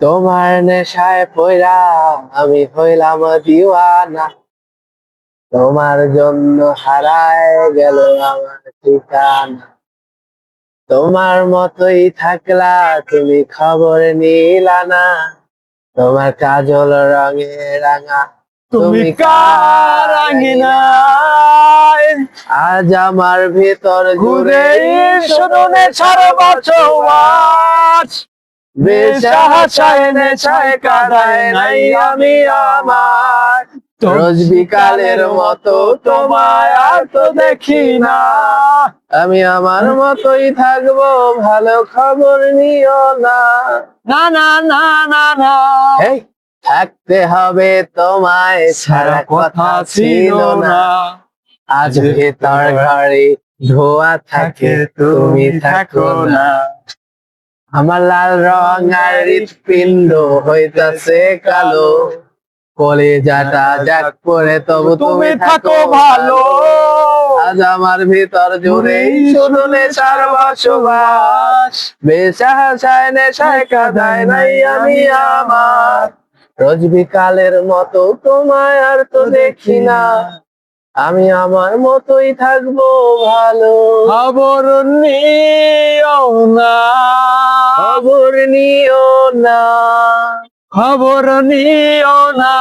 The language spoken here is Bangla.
তোমার নেশায় পয়রা আমি হইলাম দিওয়ানা। তোমার জন্য হারায় গেল আমার ঠিকানা। তোমার মতোই থাকলা তুমি খবর নিলা না তোমার কাজল রঙে রাঙা তুমি আজ আমার ভেতর ঘুরে শোনে ছাড় বছর বেশাহাশায় নেশায় কাদায় নাই আমি আমার। রোজ বিকালের মতো তোমায় আর তো দেখি না। আমি আমার মতোই থাকব ভালো খবর নিও না। না না না না না। থাকতে হবে তোমায় ছাড়া কথা ছিল না। আজ ভেতর ঘরে ধোয়া থাকে তুমি থাকো না। আমার লাল রং আর হৃৎপিণ্ড হইতাছে কালো। কলেজাটা যাক পরে তবু তুমি থাকো ভালো। আজ আমার ভিতর জুড়েই শুধু নেশার বসবাস। বেশাহাশায় নেশায় কাদায় নাই আমি আমার। রোজ বিকালের মতো তোমায় আর তো দেখি না। আমি আমার মতোই থাকব ভালো। খবর নিও না। খবর নিও না। খবর নিও না